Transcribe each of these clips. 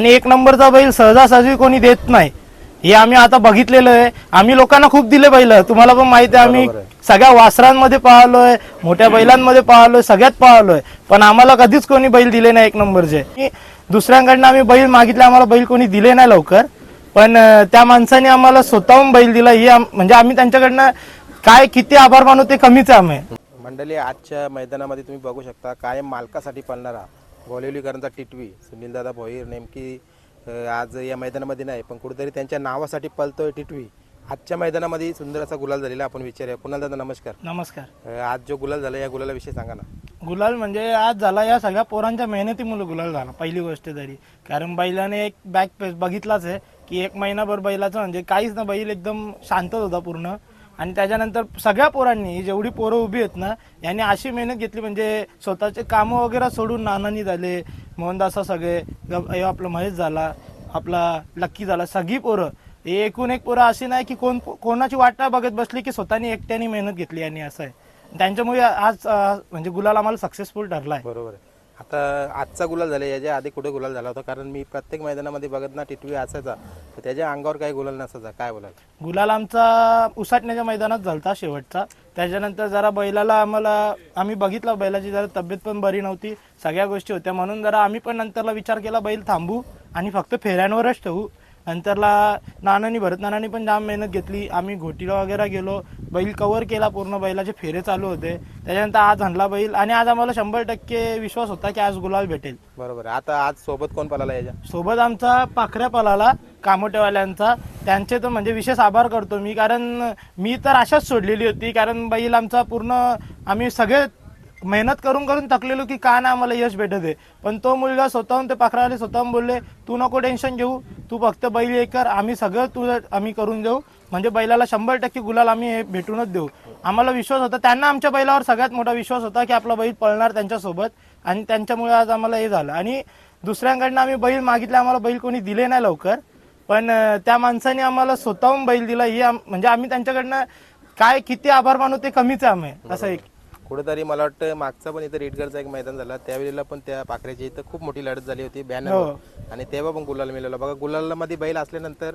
आणि एक नंबरचा बैल सहजासहजी कोणी देत नाही. हे आम्ही आता बघितलेलं आहे. आम्ही लोकांना खूप दिले बैल. तुम्हाला पण माहिती आहे आम्ही. सगळ्या वासरांमध्ये पाहलोय मोठ्या बैलांमध्ये पाहलोय सगळ्यात पाहलोय. पण आम्हाला कधीच कोणी बैल दिले नाही एक नंबरचे. दुसऱ्यांकडनं आम्ही बैल मागितले आम्हाला बैल कोणी दिले नाही लवकर. पण त्या माणसाने आम्हाला स्वतःहून बैल दिला. ही म्हणजे आम्ही त्यांच्याकडनं काय किती आभार मानू ते कमीच आहे आम्ही. मंडळी आजच्या मैदानामध्ये तुम्ही बघू शकता कायम मालकासाठी पळणारा गोलेवलीकरांचा टिटवी सुनीलदादा भोईर नेमकी आज या मैदानामध्ये नाही पण कुठेतरी त्यांच्या नावासाठी पळतोय टिटवी. आजच्या मैदानामध्ये सुंदर असा गुलाल झालेला आपण विचारूया. कुणाल दादा नमस्कार. नमस्कार. आज जो गुलाल झाला या गुलालाविषयी सांगा ना. गुलाल म्हणजे आज झाला या सगळ्या पोरांच्या मेहनतीमुळे गुलाल झाला पहिली गोष्ट तरी. कारण बैलाने एक बॅक बघितलाच आहे की एक महिनाभर बैलाचं म्हणजे काहीच ना बैल एकदम शांतच होता पूर्ण. आणि त्याच्यानंतर सगळ्या पोरांनी जेवढी पोरं उभी आहेत ना यांनी अशी मेहनत घेतली म्हणजे स्वतःचे कामं वगैरे सोडून नानानी झाले मोहनदासा सगळे ग- आपलं महेश झाला आपला लक्की झाला सगळी पोरं. हे एकूण एक पोरं अशी नाही की कोण कोणाची वाट बघत बसली की स्वतःनी एकट्याने मेहनत घेतली यांनी असं आहे. त्यांच्यामुळे आज म्हणजे गुलाल आम्हाला सक्सेसफुल ठरला आहे. बरोबर आहे. आता आजचा गुलाल झाला याच्या आधी कुठे गुलाल झाला होता? कारण मी प्रत्येक मैदानामध्ये बघत ना टिटवी असायचा. तर त्याच्या अंगावर काही गुलाल नसायचा. काय बोलाल? गुलाल आमचा उसाटण्याच्या मैदानात झालता शेवटचा. त्याच्यानंतर जरा बैलाला आम्हाला आम्ही बघितलं बैलाची जरा तब्येत पण बरी नव्हती. सगळ्या गोष्टी होत्या. म्हणून जरा आम्ही पण नंतरला विचार केला बैल थांबू आणि फक्त फेऱ्यांवरच ठेवू. नंतरला नानानी भरत नानानी पण जाम मेहनत घेतली. आम्ही घोटीला वगैरे गेलो. बैल कव्हर केला पूर्ण बैलाचे. फेरे चालू होते. त्याच्यानंतर आज आणला बैल. आणि आज आम्हाला शंभर टक्के विश्वास होता की आज गुलाल भेटेल. बरोबर आता आज सोबत कोण पळाला याच्या? सोबत आमचा पाखऱ्या पलाला कामोटेवाल्यांचा. त्यांचे तर म्हणजे विशेष आभार करतो मी. कारण मी तर अशाच सोडलेली होती. कारण बैल आमचा पूर्ण आम्ही सगळे मेहनत करून करून थकलेलो की का नाही आम्हाला यश भेटत आहे पण तो मुलगा स्वतःहून ते पाखरावाले स्वतःहून बोलले तू नको टेन्शन घेऊ. तू फक्त बैल हे कर. आम्ही सगळं तुझं आम्ही करून देऊ. म्हणजे बैलाला शंभर टक्के गुलाल आम्ही हे भेटूनच देऊ. आम्हाला विश्वास होता. त्यांना आमच्या बैलावर सगळ्यात मोठा विश्वास होता की आपला बैल पळणार त्यांच्यासोबत. आणि त्यांच्यामुळे आज आम्हाला हे झालं. आणि दुसऱ्यांकडनं आम्ही बैल मागितले. आम्हाला बैल कोणी दिले नाही लवकर. पण त्या माणसाने आम्हाला स्वतःहून बैल दिला. हे म्हणजे आम्ही त्यांच्याकडनं काय किती आभार मानू ते कमीच आम्ही. असं एक कुठेतरी मला वाटतं मागचा पण इथं रेडगरचा एक मैदान झाला. त्यावेळेला पण त्या पाखऱ्याची इथं खूप मोठी लढत झाली होती बॅनर हो. आणि तेव्हा पण गुलाल मिळाला. बघा गुलालामध्ये बैल असल्यानंतर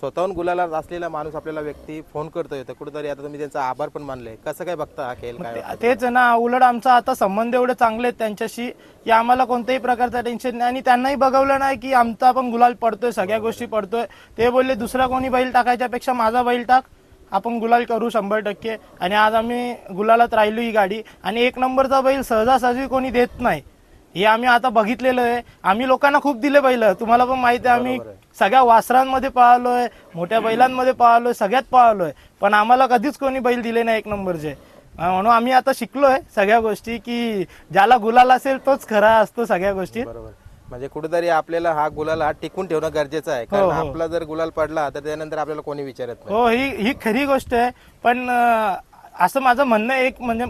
स्वतःहून गुलाला असलेला माणूस आपल्याला व्यक्ती फोन करतोय. तर कुठेतरी आता तुम्ही त्यांचा आभार पण मानले कसं काय बघता हा खेळ? काय तेच ना उलट आमचा आता संबंध एवढे चांगले आहेत त्यांच्याशी की आम्हाला कोणत्याही प्रकारचं टेन्शन नाही. आणि त्यांनाही बघवलं नाही की आमचा पण गुलाल पडतोय सगळ्या गोष्टी पडतोय. ते बोलले दुसरा कोणी बैल टाकायच्या पेक्षा माझा बैल टाक. आपण गुलाल करू शंभर टक्के. आणि आज आम्ही गुलालात राहिलो ही गाडी. आणि एक नंबरचा बैल सहजासहजी कोणी देत नाही. हे आम्ही आता बघितलेलं आहे. आम्ही लोकांना खूप दिले बैल. तुम्हाला पण माहिती आहे आम्ही सगळ्या वासरांमध्ये पाहलोय मोठ्या बैलांमध्ये पाहलोय सगळ्यात पाहलोय. पण आम्हाला कधीच कोणी बैल दिले नाही एक नंबरचे. म्हणून आम्ही आता शिकलोय सगळ्या गोष्टी की ज्याला गुलाल असेल तोच खरा असतो सगळ्या गोष्टी म्हणजे कुठेतरी आपल्याला हा गुलाल हा टिकून ठेवणं गरजेचं आहे. कारण आपला जर गुलाल पडला तर त्यानंतर आपल्याला कोणी विचारत नाही. हो ही ही खरी गोष्ट आहे. पण अं, असं माझं म्हणणं आहे, एक म्हणजे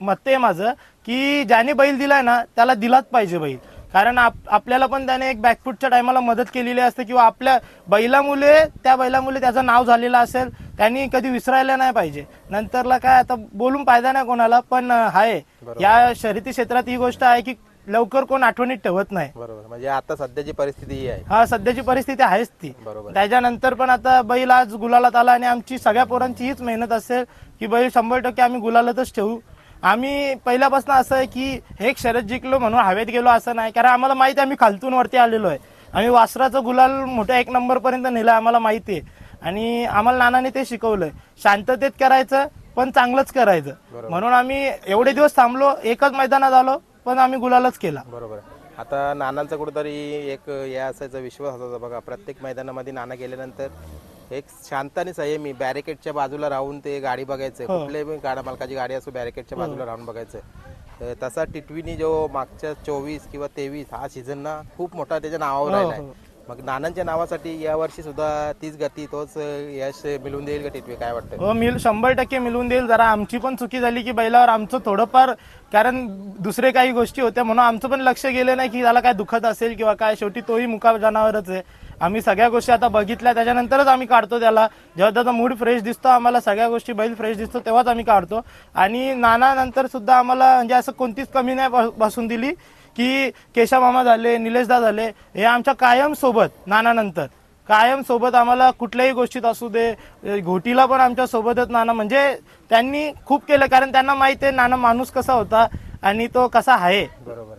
मत आहे माझं की ज्याने बैल दिलाय ना त्याला दिलाच पाहिजे बैल. कारण आप- आपल्याला पण त्याने एक बॅकफुटच्या टायमाला मदत केलेली असते किंवा आपल्या बैलामुळे त्या बैलामुळे त्याचं नाव झालेलं असेल त्यांनी कधी विसरायला नाही पाहिजे. नंतरला काय आता बोलून फायदा नाही कोणाला पण अं, आहे या शर्यती क्षेत्रात ही गोष्ट आहे की लवकर कोण आठवणीत ठेवत नाही. बरोबर. म्हणजे आता सध्याची परिस्थिती ही आहे. हा सध्याची परिस्थिती आहेच ती. बरोबर. त्याच्यानंतर पण आता बैल आज गुलालात आला आणि आमची सगळ्या पोरांची हीच मेहनत असेल की बैल शंभर टक्के आम्ही गुलालातच ठेवू. आम्ही पहिल्यापासून असं आहे की हे शरद जिंकलो म्हणून हवेत गेलो असं नाही. कारण आम्हाला माहिती आहे आम्ही खालतून वरती आलेलो आहे. आम्ही वासराचं गुलाल मोठ्या एक नंबर पर्यंत नेलं आम्हाला माहिती आहे. आणि आम्हाला नानाने ते शिकवलंय. शांततेत करायचं पण चांगलंच करायचं. म्हणून आम्ही एवढे दिवस थांबलो एकच मैदानात आलो. पण आम्ही गुलालच केला. बरोबर. आहे. आता नानांचा कुठेतरी एक या असायचा विश्वास असायचा बघा प्रत्येक मैदानामध्ये नाना गेल्यानंतर एक शांत आणि संयमी बॅरिकेडच्या बाजूला राहून ते गाडी बघायचं. कुठल्याही पण गाडा मालकाची गाडी असो बॅरिकेडच्या बाजूला राहून बघायचं. तर तसा टिटवीनी जो मागच्या चोवीस किंवा तेवीस हा सीझन ना खूप मोठा त्याच्या नावावर राहिला आहे मग नानांच्या नावासाठी यावर्षी सुद्धा तीच गती तोच यश मिळवून देईल का काय वाटतं हो मिल शंभर टक्के मिळून देईल. जरा आमची पण चुकी झाली की बैलावर आमचं थोडंफार कारण दुसरे काही गोष्टी होत्या म्हणून आमचं पण लक्ष गेलं नाही की त्याला काय दुखत असेल किंवा काय. शेवटी तोही मुका जनावरच आहे. आम्ही सगळ्या गोष्टी आता बघितल्या त्याच्यानंतरच आम्ही काढतो त्याला. जेव्हा त्याचा मूड फ्रेश दिसतो आम्हाला सगळ्या गोष्टी बैल फ्रेश दिसतो तेव्हाच आम्ही काढतो. आणि नाना नंतर सुद्धा आम्हाला म्हणजे असं कोणतीच कमी नाही बसून दिली. की केशव मामा झाले निलेशदा झाले हे आमच्या कायम सोबत नानानंतर कायम सोबत आम्हाला कुठल्याही गोष्टीत असू दे घोटीला पण आमच्या सोबतच नाना म्हणजे त्यांनी खूप केलं कारण त्यांना माहिती आहे नाना माणूस कसा होता आणि तो कसा आहे बरोबर.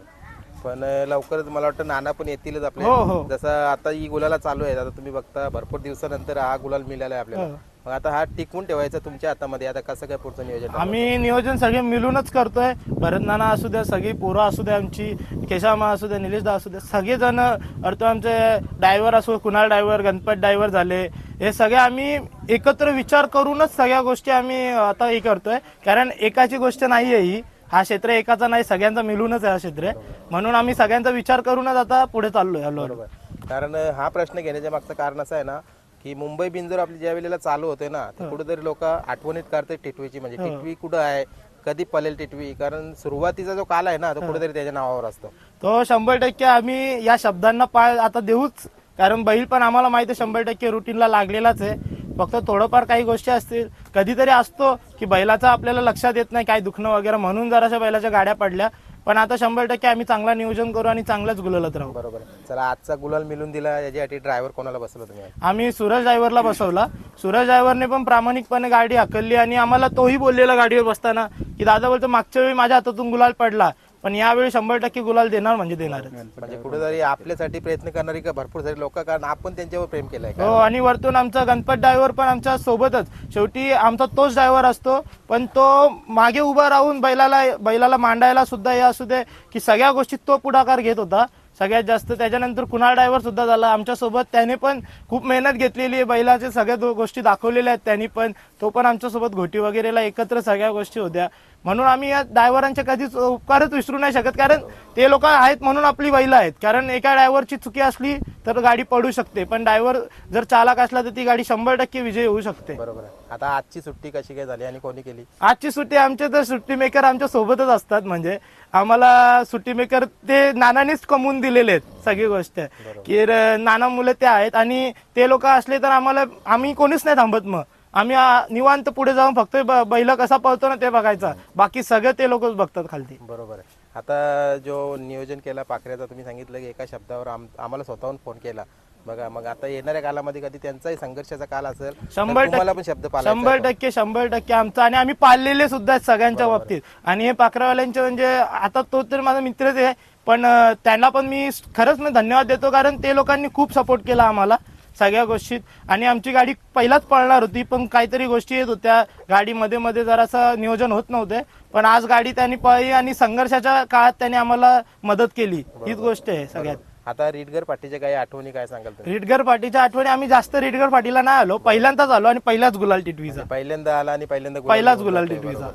पण लवकरच मला वाटतं नाना पण येतीलच हो, आपले हो. जसं आता ही गुलाला चालू आहे आता तुम्ही बघता भरपूर दिवसानंतर हा गुलाल मिळाला आहे आपल्याला हो. मग आता हा टिकवून ठेवायचा तुमच्या हातामध्ये. आता कसं काय पुढचं नियोजन? आम्ही नियोजन सगळे मिळूनच करतोय. भरत नाना असू द्या सगळी पोरं असू द्या आमची केशामा असू द्या निलेशदा असू द्या सगळेजण अर्थ आमचे ड्रायव्हर असो कुणाल ड्रायव्हर गणपत ड्रायव्हर झाले हे सगळे आम्ही एकत्र विचार करूनच सगळ्या गोष्टी आम्ही आता हे करतोय. कारण एकाची गोष्ट नाही आहे ही. हा क्षेत्र एकाचा नाही सगळ्यांचा मिळूनच आहे हा क्षेत्र. म्हणून आम्ही सगळ्यांचा विचार करूनच आता पुढे चाललोय हळूहळू बरोबर. कारण हा प्रश्न घेण्याच्या मागचं कारण असं आहे ना की मुंबई बिंजोर आपली ज्या वेळेला चालू होते ना तर कुठेतरी लोक आठवणीत करते टिटवीची. म्हणजे टिटवी कुठं आहे कधी पलेल टिटवी? कारण सुरुवातीचा जो काल आहे ना तो कुठेतरी त्याच्या नावावर असतो. तो शंभर टक्के आम्ही या शब्दांना पाळ आता देऊच. कारण बैल पण आम्हाला माहिती आहे शंभर टक्के रुटीनला लागलेलाच आहे. फक्त थोडंफार काही गोष्टी असतील कधीतरी असतो की बैलाचा आपल्याला लक्षात येत नाही काय दुखणं वगैरे म्हणून जराशा बैलाच्या गाड्या पडल्या. पण आता शंभर टक्के आम्ही चांगला नियोजन करू आणि चांगलाच गुलालत राहू बरोबर. चला आजचा गुलाल मिळून दिला याच्यासाठी ड्रायव्हर कोणाला बसवलं तुम्ही? आम्ही सूरज ड्रायव्हरला बसवला सूरज ड्रायव्हरने पण प्रामाणिकपणे गाडी हाकलली आणि आम्हाला तोही बोललेला गाडीवर बसताना की दादा बोलतो मागच्या वेळी माझ्या हातातून गुलाल पडला पण यावेळी शंभर टक्के गुलाल देणार म्हणजे देणारच. म्हणजे कुठेतरी आपल्यासाठी प्रयत्न करणारी का भरपूर सारी लोक कारण आपण त्यांच्यावर प्रेम केलंय. हो आणि वरतून आमचा गणपत ड्रायव्हर पण आमच्या सोबतच. शेवटी आमचा तोच ड्रायव्हर असतो पण तो मागे उभा राहून बैलाला बैलाला मांडायला सुद्धा हे असू दे की सगळ्या गोष्टीत तो पुढाकार घेत होता. सगळ्यात जास्त त्याच्यानंतर कुणाल ड्रायव्हर सुद्धा झाला. आमच्यासोबत त्याने पण खूप मेहनत घेतलेली आहे. बैलाच्या सगळ्या गोष्टी दाखवलेल्या आहेत त्यांनी पण. तो पण आमच्यासोबत घोटी वगैरेला एकत्र सगळ्या गोष्टी होत्या. म्हणून आम्ही या ड्रायव्हरांचे कधीच उपकारच विसरू नाही शकत. कारण ते लोक आहेत म्हणून आपली बैल आहेत. कारण एका ड्रायव्हरची चुकी असली तर गाडी पडू शकते. पण ड्रायव्हर जर चालक असला तर ती गाडी शंभर टक्के विजयी होऊ शकते. बरोबर आहे. आता आजची सुट्टी कशी काय झाली आणि कोणी केली? आजची सुट्टी आमचे तर सुट्टी मेकर आमच्या सोबतच असतात. म्हणजे आम्हाला सुट्टी मेकर ते नानानेच कमवून दिलेले आहेत सगळी गोष्ट. की र- नाना मुलं ते आहेत आणि ते लोक असले तर आम्हाला आम्ही कोणीच नाही थांबत मग. आम्ही निवांत पुढे जाऊन फक्त बैल कसा पळतो ना ते बघायचा. बाकी सगळं ते लोकच बघतात खालती. बरोबर आहे. आता जो नियोजन केला पाखऱ्याचा तुम्ही सांगितलं की एका शब्दावर आम- आम्हाला स्वतःहून फोन केला. बघा मग आता येणाऱ्या कालामध्ये कधी त्यांचाही संघर्षाचा काल असेल शंभर तुम्हाला पण शब्द शंभर. टक्के शंभर टक्के आमचा आणि आम्ही पाळलेले सुद्धा आहेत सगळ्यांच्या बाबतीत. आणि हे पाखरावाल्यांचे म्हणजे आता तो तर माझा मित्रच आहे पण त्यांना पण मी खरंच मी धन्यवाद देतो कारण ते लोकांनी खूप सपोर्ट केला आम्हाला. सगळ्या गोष्टीत. आणि आमची गाडी पहिलाच पळणार होती पण काहीतरी गोष्टी येत होत्या. गाडी मध्ये मध्ये जरासं नियोजन होत नव्हते. पण आज गाडी त्यांनी पळली आणि संघर्षाच्या काळात त्यांनी आम्हाला मदत केली. हीच गोष्ट आहे सगळ्यात. आता रीडगर पाठीच्या काही आठवणी काय सांगाल तुम्ही? रिटगर पाटीच्या आठवणी आम्ही जास्त रिटगर पाटीला नाही आलो. पहिल्यांदाच आलो आणि पहिलाच गुलाल टिटवीचा. पहिल्यांदा आला आणि पहिल्यांदा गुलाल पहिलाच गुलाल टिटवीचा.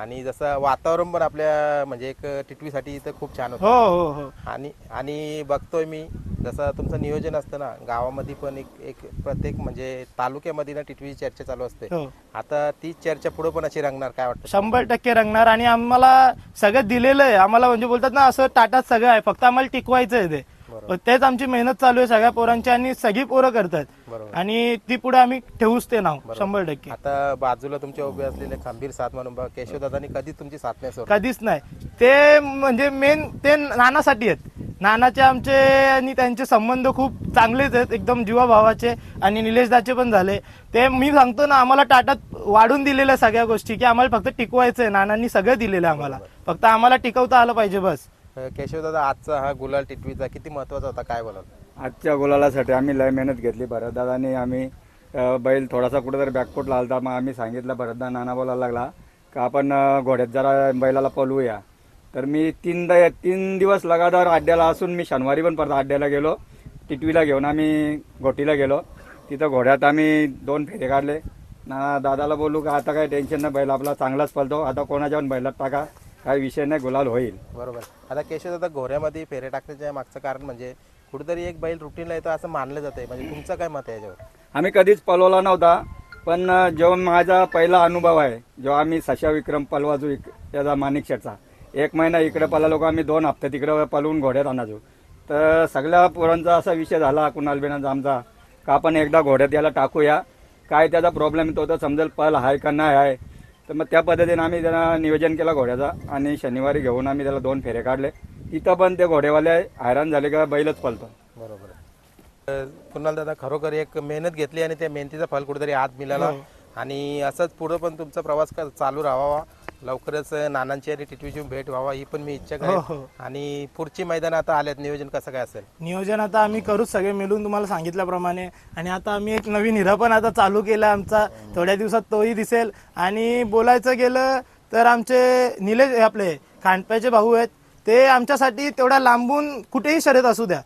आणि जसं वातावरण पण आपल्या म्हणजे एक टिटवीसाठी इथं खूप छान होतं. हो हो हो. आणि आणि बघतोय मी जसं तुमचं नियोजन असतं ना गावामध्ये पण एक एक प्रत्येक म्हणजे तालुक्यामध्ये ना टिटवीची चर्चा चालू असते. हो. आता ती चर्चा पुढे पण अशी रंगणार काय वाटतं? शंभर टक्के रंगणार आणि आम्हाला सगळं दिलेलं आहे. आम्हाला म्हणजे बोलतात ना असं टाटात सगळं आहे फक्त आम्हाला टिकवायचं आहे ते. तेच आमची मेहनत चालू आहे. सगळ्या पोरांची आणि सगळी पोरं करतात. बरोबर. आणि ती पुढे आम्ही ठेवूच ते नाव शंभर टक्के. आता बाजूला तुमच्या उभे असलेले खंबीर साथ म्हणून बघा केशवदादांनी कधी तुमची साथ नाही सोडली. कधीच नाही. ते म्हणजे मेन ते नानासाठी आहेत. नानाचे आमचे आणि त्यांचे संबंध खूप चांगलेच आहेत. एकदम जीवाभावाचे आणि निलेशदाचे पण झाले. ते मी सांगतो ना आम्हाला टाटात वाढून दिलेल्या सगळ्या गोष्टी की आम्हाला फक्त टिकवायचं आहे नानांनी सगळं दिलेलं आहे आम्हाला. फक्त आम्हाला टिकवता आलं पाहिजे बस. केशवदादा आजचा हा गुलाल टिटवीचा किती महत्त्वाचा होता? काय बोलाल? आजच्या गुलालासाठी आम्ही लय मेहनत घेतली भरतदादानी. आम्ही अ, बैल थोडासा कुठेतरी बॅकफुटला आलता. मग आम्ही सांगितलं भरतदा नाना बोलायला लागला. का आपण अ, घोड्यात जरा बैलाला पलवूया तर मी तीनदा तीन दिवस लगातार अड्ड्याला असून मी शनिवारी पण परत अड्ड्याला गेलो. टिटवीला घेऊन आम्ही घोटीला गेलो. तिथं घोड्यात आम्ही दोन फेरे काढले. ना दादाला बोलू का? आता काही टेन्शन नाही बैल आपला चांगलाच पलतो आता कोणाच्या पण बैलात टाका. काही विषय नाही गुलाल होईल. बरोबर. आता केशवदादा घोऱ्यामध्ये फेरे टाकण्याच्या मागचं कारण म्हणजे कुठेतरी एक बैल रुटीनला येतो असं मानलं जातंय. म्हणजे तुमचं काय मत आहे याच्यावर? आम्ही कधीच पलवला नव्हता पण जेव्हा माझा पहिला अनुभव आहे जेव्हा आम्ही सशा विक्रम पलवाजू त्याचा माणिक शेटचा एक महिना इकडे पला लोक आम्ही दोन हप्ते तिकडे पलवून घोड्यात आणायचो. तर सगळ्या पोरांचा असा विषय झाला कुणाल बेनाचा आमचा का आपण एकदा घोड्यात याला टाकूया? काय त्याचा प्रॉब्लेम तो तर समजेल पल आहे का नाही आहे तर मग त्या पद्धतीने आम्ही त्याला नियोजन केलं घोड्याचा आणि शनिवारी घेऊन आम्ही त्याला दोन फेरे काढले. इथं पण ते घोडेवाले हैराण झाले का बैलच पळतो. बरोबर आहे. अ, कुणाल दादा खरोखर एक मेहनत घेतली आणि त्या मेहनतीचा फल कुठेतरी हात मिळाला. आणि असंच पुढे पण तुमचा प्रवास क- चालू राहावा. लवकरच नानांची आणि टिटवीची भेट व्हावा ही पण मी इच्छा हो, करेन. आणि पुढची मैदान आता आल्यात नियोजन कसं काय असेल? नियोजन आता आम्ही करूच सगळे मिळून तुम्हाला सांगितल्याप्रमाणे. आणि आता आम्ही एक नवीन हिरा पण आता चालू केला आमचा. थोड्या दिवसात तोही दिसेल. आणि बोलायचं गेलं तर आमचे निलेश हे आपले खांडप्याचे भाऊ आहेत ते आमच्यासाठी तेवढ्या लांबून कुठेही शर्यत असू द्या.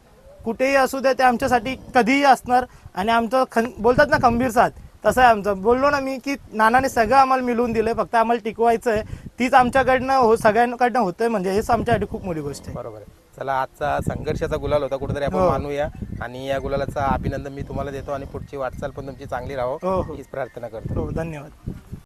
कुठेही असू द्या ते आमच्यासाठी कधीही असणार. आणि आमचं खं बोलतात ना खंबीर साथ. तसं आहे आमचं. बोललो ना मी की नानाने सगळं आम्हाला मिळवून दिलंय फक्त आम्हाला टिकवायचं आहे तीच आमच्याकडनं हो सगळ्यांकडनं होतंय म्हणजे हेच आमच्यासाठी खूप मोठी गोष्ट आहे. बरोबर आहे. चला आजचा संघर्षाचा गुलाल होता कुठेतरी आपण मानूया. आणि या गुलालाचा अभिनंदन मी तुम्हाला देतो आणि पुढची वाटचाल पण तुमची चांगली राहो. हो हो. हीच प्रार्थना करतो. हो धन्यवाद.